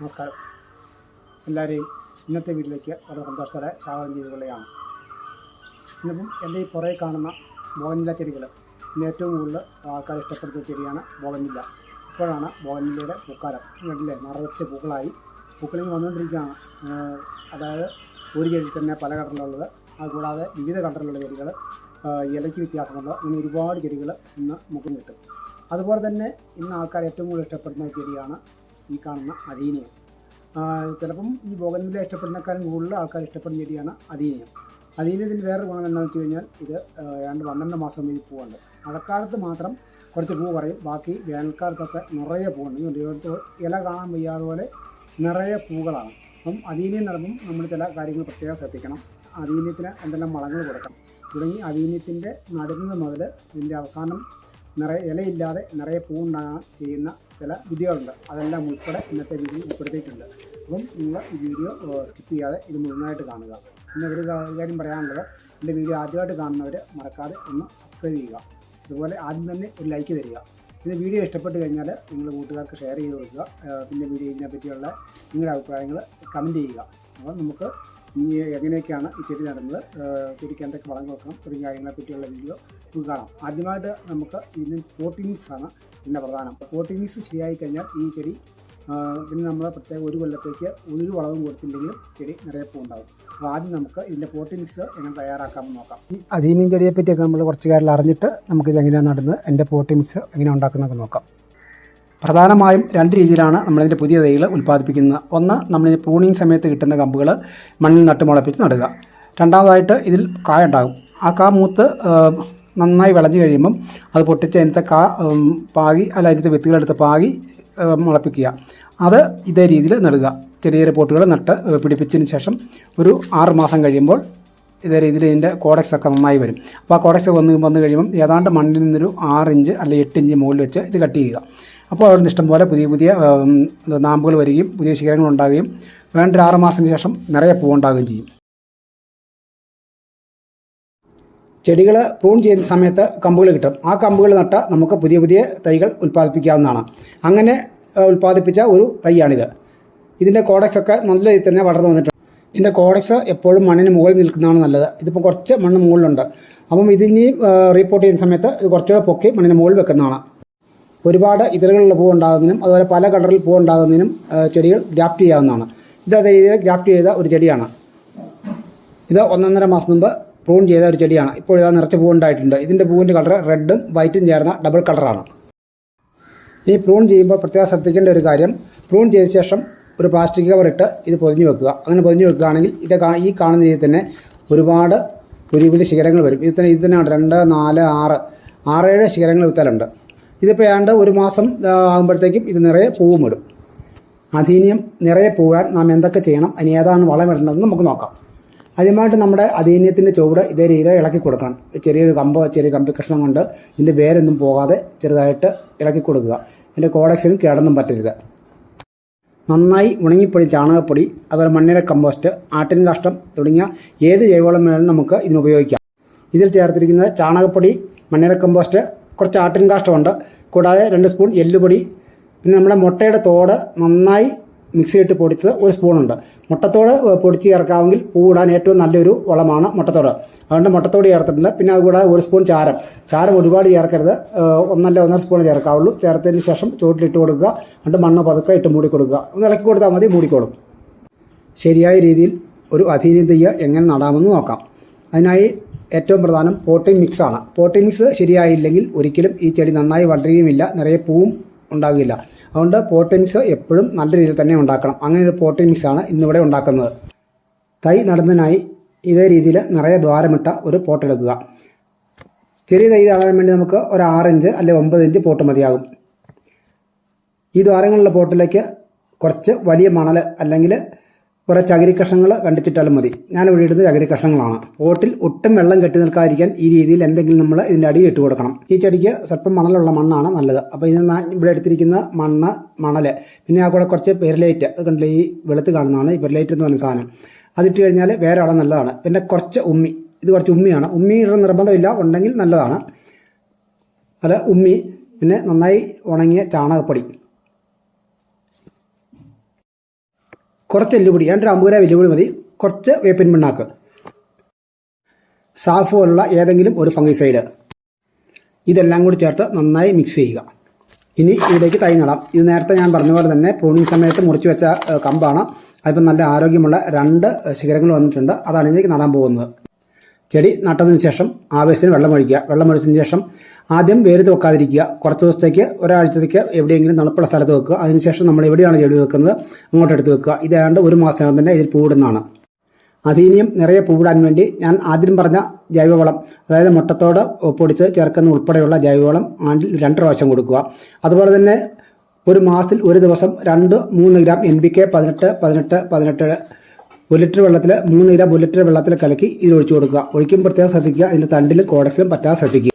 നമസ്കാരം. എല്ലാവരെയും ഇന്നത്തെ വീട്ടിലേക്ക് വളരെ സന്തോഷത്തോടെ സ്വാഗതം ചെയ്തുകൊള്ളുകയാണ് ഇന്നിപ്പം എന്റെ ഈ പുറകെ കാണുന്ന ബോഗൻവില്ല ചെടികൾ ഇന്ന് ഏറ്റവും കൂടുതൽ ആൾക്കാർ ഇഷ്ടപ്പെടുന്ന ചെടിയാണ് ബോഗൻവില്ല ഇപ്പോഴാണ് ബോഗൻവില്ലയുടെ പൂക്കാലം. കണ്ടില്ലേ? നിറച്ച് പൂക്കളായി. പൂക്കളിൽ വന്നുകൊണ്ടിരിക്കുകയാണ്. അതായത് ഒരു ചെടി തന്നെ പല കളറിലുള്ളത്. അതുകൂടാതെ വിവിധ കളറിലുള്ള ചെടികൾ ഇലയ്ക്ക് വ്യത്യാസമുള്ള അങ്ങനെ ഒരുപാട് ചെടികൾ ഇന്ന് മുഖം കിട്ടും. അതുപോലെ തന്നെ ഇന്ന് ആൾക്കാർ ഏറ്റവും കൂടുതൽ ഇഷ്ടപ്പെടുന്ന ചെടിയാണ് ഈ കാണുന്ന അതീനയം ചിലപ്പം ഈ ബോഗൻവില്ല ഇഷ്ടപ്പെടുന്നേക്കാളും കൂടുതൽ ആൾക്കാർ ഇഷ്ടപ്പെടുന്ന ചെടിയാണ് അതീനയം അദീനിയത്തിന്റെ വേറൊരു ഗുണം എന്താണെന്ന് വെച്ച് കഴിഞ്ഞാൽ ഇത് രണ്ട് പന്ത്രണ്ട് മാസം കഴിഞ്ഞ് പൂവുണ്ട്. മഴക്കാലത്ത് മാത്രം കുറച്ച് പൂ പറയും. ബാക്കി വേനൽക്കാലത്തൊക്കെ നിറയെ പൂവുണ്ട്. ഇല കാണാൻ വയ്യാതെ പോലെ നിറയെ പൂക്കളാണ്. അപ്പം അതീനയം നടന്നും നമ്മൾ ചില കാര്യങ്ങൾ പ്രത്യേകം ശ്രദ്ധിക്കണം. അതീനത്തിന് എന്തെല്ലാം വളങ്ങൾ കൊടുക്കണം. തുടങ്ങി അതീനത്തിന്റെ നടുന്നത് മുതൽ ഇതിന്റെ അവസാനം നിറയെ ഇലയില്ലാതെ നിറയെ പൂവുണ്ടാകാൻ ചെയ്യുന്ന ചില വിധികളുണ്ട്. അതെല്ലാം ഉൾപ്പെടെ ഇന്നത്തെ വീഡിയോ ഉൾപ്പെടുത്തിയിട്ടുണ്ട്. അപ്പം നിങ്ങൾ ഈ വീഡിയോ സ്കിപ്പ് ചെയ്യാതെ ഇത് മുഴുവനായിട്ട് കാണുക. പിന്നെ ഒരു കാര്യം പറയാനുള്ളത്. എന്റെ വീഡിയോ ആദ്യമായിട്ട് കാണുന്നവർ മറക്കാതെ ഒന്ന് സബ്സ്ക്രൈബ് ചെയ്യുക. അതുപോലെ ആദ്യം തന്നെ ഒരു ലൈക്ക് തരിക. പിന്നെ വീഡിയോ ഇഷ്ടപ്പെട്ട് കഴിഞ്ഞാൽ നിങ്ങൾ കൂട്ടുകാർക്ക് ഷെയർ ചെയ്ത് കൊടുക്കുക. പിന്നെ വീഡിയോ ഇതിനെപ്പറ്റിയുള്ള നിങ്ങളുടെ അഭിപ്രായങ്ങൾ കമന്റ് ചെയ്യുക. അപ്പോൾ നമുക്ക് ഇനി എങ്ങനെയൊക്കെയാണ് ഈ ചെടി നടുന്നത്? ചെടിക്ക് എന്തൊക്കെ വളം കൊടുക്കണം തുടങ്ങിയ കാര്യങ്ങളെ പറ്റിയുള്ള വീഡിയോ നമുക്ക് കാണാം. ആദ്യമായിട്ട് നമുക്ക് ഇതിന് പോട്ടി ആണ് ഇതിന്റെ പ്രധാനം. പോട്ടി ശരിയായി കഴിഞ്ഞാൽ ഈ ചെടി പിന്നെ നമ്മൾ പ്രത്യേകം ഒരു കൊല്ലത്തേക്ക് ഒരു വളവും കൊടുത്തില്ലെങ്കിലും ചെടി നിറയെ പൂണ്ടാവും അപ്പോൾ ആദ്യം നമുക്ക് ഇതിന്റെ പോട്ടി എങ്ങനെ തയ്യാറാക്കാമെന്ന് നോക്കാം. ഈ അധീനം ചെടിയെ പറ്റിയൊക്കെ നമ്മൾ കുറച്ച് കാര്യങ്ങൾ അറിഞ്ഞിട്ട് നമുക്കിത് എങ്ങനെയാണ് നടുന്നത് എന്റെ പോട്ടി എങ്ങനെ ഉണ്ടാക്കുന്നതൊക്കെ നോക്കാം. പ്രധാനമായും രണ്ട് രീതിയിലാണ് നമ്മളിതിന്റെ പുതിയ തൈകൾ ഉൽപ്പാദിപ്പിക്കുന്നത്. ഒന്ന് നമ്മൾ പൂണിങ് സമയത്ത് കിട്ടുന്ന കമ്പുകൾ മണ്ണിൽ നട്ടുമുളപ്പിച്ച് നടുക. രണ്ടാമതായിട്ട് ഇതിൽ കായ ഉണ്ടാകും. ആ കാ മൂത്ത് നന്നായി വിളഞ്ഞു കഴിയുമ്പം അത് പൊട്ടിച്ച് അതിനകത്തെ കാ പാകി അല്ല അതിനകത്ത് വിത്തുകളെടുത്ത് പാകി മുളപ്പിക്കുക. അത് ഇതേ രീതിയിൽ നടുക. ചെറിയ ചെറിയ പോട്ടുകൾ നട്ട് പിടിപ്പിച്ചതിന് ശേഷം ഒരു ആറ് മാസം കഴിയുമ്പോൾ ഇതേ രീതിയിൽ ഇതിന്റെ കോഡക്സ് ഒക്കെ നന്നായി വരും. അപ്പോൾ ആ കോഡക്സ് വന്ന് വന്ന് കഴിയുമ്പം ഏതാണ്ട് മണ്ണിൽ നിന്നൊരു ആറ് ഇഞ്ച് അല്ലെങ്കിൽ എട്ട് ഇഞ്ച് മുകളിൽ വെച്ച് ഇത് കട്ട് ചെയ്യുക. അപ്പോൾ അവിടെ നിന്ന് ഇഷ്ടംപോലെ പുതിയ പുതിയ നാമ്പുകൾ വരികയും പുതിയ ശിഖരങ്ങൾ ഉണ്ടാകുകയും വേണ്ട ഒരു ആറുമാസത്തിന് ശേഷം നിറയെ പൂവുണ്ടാകുകയും ചെയ്യും. ചെടികൾ പ്രൂൺ ചെയ്യുന്ന സമയത്ത് കമ്പുകൾ കിട്ടും. ആ കമ്പുകൾ നട്ട നമുക്ക് പുതിയ പുതിയ തൈകൾ ഉൽപ്പാദിപ്പിക്കാവുന്നതാണ്. അങ്ങനെ ഉൽപ്പാദിപ്പിച്ച ഒരു തൈയാണിത്. ഇതിന്റെ കോഡക്സ് ഒക്കെ നല്ല രീതിയിൽ തന്നെ വളർന്നു വന്നിട്ടുണ്ട്. ഇതിന്റെ കോഡക്സ് എപ്പോഴും മണ്ണിന് മുകളിൽ നിൽക്കുന്നതാണ് നല്ലത്. ഇതിപ്പോൾ കുറച്ച് മണ്ണ് മുകളിലുണ്ട്. അപ്പം ഇതിനി റിപ്പോർട്ട് ചെയ്യുന്ന സമയത്ത് ഇത് കുറച്ചുകൂടെ പൊക്കി മണ്ണിന് മുകളിൽ വെക്കുന്നതാണ്. ഒരുപാട് ഇതളുകളുള്ള പൂ ഉണ്ടാകുന്നതിനും അതുപോലെ പല കളറിൽ പൂ ഉണ്ടാകുന്നതിനും ചെടികൾ ഗ്രാഫ്റ്റ് ചെയ്യാവുന്നതാണ്. ഇത് അതേ രീതിയിൽ ഗ്രാഫ്റ്റ് ചെയ്ത ഒരു ചെടിയാണ്. ഇത് ഒന്നൊന്നര മാസം മുമ്പ് പ്രൂൺ ചെയ്ത ഒരു ചെടിയാണ്. ഇപ്പോൾ ഇതാ നിറച്ച് പൂ ഉണ്ടായിട്ടുണ്ട്. ഇതിന്റെ പൂവിന്റെ കളർ റെഡും വൈറ്റും ചേർന്ന ഡബിൾ കളറാണ്. ഈ പ്രൂൺ ചെയ്യുമ്പോൾ പ്രത്യേകം ശ്രദ്ധിക്കേണ്ട ഒരു കാര്യം പ്രൂൺ ചെയ്ത ശേഷം ഒരു പ്ലാസ്റ്റിക് കവർ ഇട്ട് ഇത് പൊതിഞ്ഞു വെക്കുക. അങ്ങനെ പൊതിഞ്ഞു വെക്കുകയാണെങ്കിൽ ഇത് ഈ കാണുന്ന രീതിയിൽ തന്നെ ഒരുപാട് പുതിയ പുതിയ ശിഖരങ്ങൾ വരും. ഇത് തന്നെ ഇത് തന്നെയാണ് രണ്ട് നാല് ആറ് ആറേഴ് ശിഖരങ്ങൾ വിത്താലുണ്ട്. ഇതിപ്പോൾ ഏതാണ്ട് ഒരു മാസം ആകുമ്പോഴത്തേക്കും ഇത് നിറയെ പൂവും ഇടും. അധീനിയം നിറയെ പൂവാൻ നാം എന്തൊക്കെ ചെയ്യണം അതിന് ഏതാണ് വളം ഇടേണ്ടതെന്ന് നമുക്ക് നോക്കാം. ആദ്യമായിട്ട് നമ്മുടെ അധീനിയത്തിന്റെ ചുവട് ഇതേ രീതിയിൽ ഇളക്കി കൊടുക്കണം. ചെറിയൊരു കമ്പ് ചെറിയ കമ്പി കഷ്ണം കൊണ്ട് ഇതിന്റെ വേരൊന്നും പോകാതെ ചെറുതായിട്ട് ഇളക്കി കൊടുക്കുക. ഇതിന്റെ കോഡക്സിനും കേടൊന്നും പറ്റരുത്. നന്നായി ഉണങ്ങിപ്പൊടി ചാണകപ്പൊടി അതുപോലെ മണ്ണിര കമ്പോസ്റ്റ് ആട്ടിൻ കാഷ്ടം തുടങ്ങിയ ഏത് ജൈവവളം വേണമെങ്കിലും നമുക്ക് ഇതിന് ഉപയോഗിക്കാം. ഇതിൽ ചേർത്തിരിക്കുന്നത് ചാണകപ്പൊടി മണ്ണിര കമ്പോസ്റ്റ് കുറച്ച് ആട്ടിൻ കാഷ്ടമുണ്ട്. കൂടാതെ രണ്ട് സ്പൂൺ എല്ലുപൊടി പിന്നെ നമ്മുടെ മുട്ടയുടെ തോട് നന്നായി മിക്സിയിട്ട് പൊടിച്ചത് ഒരു സ്പൂണുണ്ട് മുട്ടത്തോട് പൊടിച്ച് ചേർക്കാമെങ്കിൽ പൂവിടാൻ ഏറ്റവും നല്ലൊരു വളമാണ് മുട്ടത്തോട്. അതുകൊണ്ട് മുട്ടത്തോട് ചേർത്തിട്ടുണ്ട് പിന്നെ അതുകൂടാതെ ഒരു സ്പൂൺ ചാരം. ചാരം ഒരുപാട് ചേർക്കരുത്. ഒന്നല്ല ഒന്നര സ്പൂൺ ചേർക്കാവുള്ളൂ. ചേർത്തതിന് ശേഷം ചുവട്ടിലിട്ട് കൊടുക്കുക. എന്നിട്ട് മണ്ണ് പതുക്കെ ഇട്ട് മൂടി കൊടുക്കുക. ഒന്ന് ഇളക്കി കൊടുത്താൽ മതി മൂടിക്കോളും. ശരിയായ രീതിയിൽ ഒരു അധീനതയ്യ എങ്ങനെ നടാമെന്ന് നോക്കാം. അതിനായി ഏറ്റവും പ്രധാനം പോട്ടിംഗ് മിക്സാണ് പോട്ടിംഗ് മിക്സ് ശരിയായില്ലെങ്കിൽ ഒരിക്കലും ഈ ചെടി നന്നായി വളരുകയുമില്ല. നിറയെ പൂവും ഉണ്ടാകില്ല. അതുകൊണ്ട് പോട്ടിംഗ് മിക്സ് എപ്പോഴും നല്ല രീതിയിൽ തന്നെ ഉണ്ടാക്കണം. അങ്ങനെ ഒരു പോട്ടിംഗ് മിക്സാണ് ഇന്നിവിടെ ഉണ്ടാക്കുന്നത്. തൈ നടുന്നതിനായി ഇതേ രീതിയിൽ നിറയെ ദ്വാരമിട്ട ഒരു പോട്ടെടുക്കുക ചെറിയ തൈ തളരാൻ വേണ്ടി നമുക്ക് ഒരു ആറ് ഇഞ്ച് അല്ലെങ്കിൽ ഒമ്പത് ഇഞ്ച് പോട്ട് മതിയാകും. ഈ ദ്വാരങ്ങളുള്ള പോട്ടിലേക്ക് കുറച്ച് വലിയ മണൽ അല്ലെങ്കിൽ കുറേ ചകിരി കഷ്ണങ്ങൾ കണ്ടിച്ചിട്ടാലും മതി. ഞാൻ ഇവിടെ ഇടുന്നത് ചകിരി കഷ്ണങ്ങളാണ് പോട്ടിൽ ഒട്ടും വെള്ളം കെട്ടി നിൽക്കാതിരിക്കാൻ ഈ രീതിയിൽ എന്തെങ്കിലും നമ്മൾ ഇതിന്റെ അടിയിൽ ഇട്ട് കൊടുക്കണം. ഈ ചെടിക്ക് സ്വല്പം മണലുള്ള മണ്ണാണ് നല്ലത്. അപ്പോൾ ഇത് ഞാൻ ഇവിടെ എടുത്തിരിക്കുന്ന മണ്ണ് മണൽ പിന്നെ ആ കൂടെ കുറച്ച് പെരലൈറ്റ്. അത് കണ്ടില്ല? ഈ വെളുത്ത് കാണുന്നതാണ്. ഈ പെരലൈറ്റ് എന്ന് പറയുന്ന സാധനം. അതിട്ട് കഴിഞ്ഞാൽ വേറെ അവിടെ നല്ലതാണ്. പിന്നെ കുറച്ച് ഉമ്മി. ഇത് കുറച്ച് ഉമ്മിയാണ്. ഉമ്മി ഇടുന്ന നിർബന്ധമില്ല. ഉണ്ടെങ്കിൽ നല്ലതാണ്. അല്ല ഉമ്മി. പിന്നെ നന്നായി ഉണങ്ങിയ ചാണകപ്പൊടി. കുറച്ച് എല്ലുപൊടി രണ്ട് അമ്പത് ഗ്രാം എല്ലുപൊടി മതി. കുറച്ച് വേപ്പിൻ പിണ്ണാക്ക് സാഫ് പോലുള്ള ഏതെങ്കിലും ഒരു ഫംഗിസൈഡ്. ഇതെല്ലാം കൂടി ചേർത്ത് നന്നായി മിക്സ് ചെയ്യുക. ഇനി ഇതിലേക്ക് തൈ നടാം. ഇത് നേരത്തെ ഞാൻ പറഞ്ഞ പോലെ തന്നെ പ്രൂണിങ് സമയത്ത് മുറിച്ച് വെച്ച കമ്പാണ്. അതിപ്പം നല്ല ആരോഗ്യമുള്ള രണ്ട് ശിഖരങ്ങൾ വന്നിട്ടുണ്ട്. അതാണ് ഇതിലേക്ക് നടാൻ പോകുന്നത്. ചെടി നട്ടതിന് ശേഷം ആവശ്യത്തിന് വെള്ളമൊഴിക്കുക വെള്ളമൊഴിച്ചതിന് ശേഷം ആദ്യം വേര് വെക്കാതിരിക്കുക. കുറച്ച് ദിവസത്തേക്ക് ഒരാഴ്ചത്തേക്ക് എവിടെയെങ്കിലും തണുപ്പുള്ള സ്ഥലത്ത് വെക്കുക. അതിനുശേഷം നമ്മൾ എവിടെയാണ് ചെടി വെക്കുന്നത് അങ്ങോട്ട് എടുത്ത് വെക്കുക. ഇതാണ്ട് ഒരു മാസത്തിനകം തന്നെ ഇതിൽ പൂവിടുന്നതാണ്. അതിനിയും നിറയെ പൂവിടാൻ വേണ്ടി ഞാൻ ആദ്യം പറഞ്ഞ ജൈവവളം അതായത് മുട്ടത്തോട് പൊടിച്ച് ചേർക്കുന്ന ഉൾപ്പെടെയുള്ള ജൈവവളം ആണ്ടിൽ രണ്ട് പ്രാവശ്യം കൊടുക്കുക. അതുപോലെ തന്നെ ഒരു മാസത്തിൽ ഒരു ദിവസം രണ്ട് മൂന്ന് ഗ്രാം എൻ ബി കെ പതിനെട്ട് പതിനെട്ട് പതിനെട്ട് ഒരു ലിറ്റർ വെള്ളത്തിൽ മൂന്ന് ഗ്രാം ഒരു ലിറ്റർ വെള്ളത്തിൽ കലക്കി ഇത് ഒഴിച്ചു കൊടുക്കുക. ഒഴിക്കും പ്രത്യേകം ശ്രദ്ധിക്കുക അതിന്റെ തണ്ടിലും കോടക്സിലും പറ്റാതെ ശ്രദ്ധിക്കുക.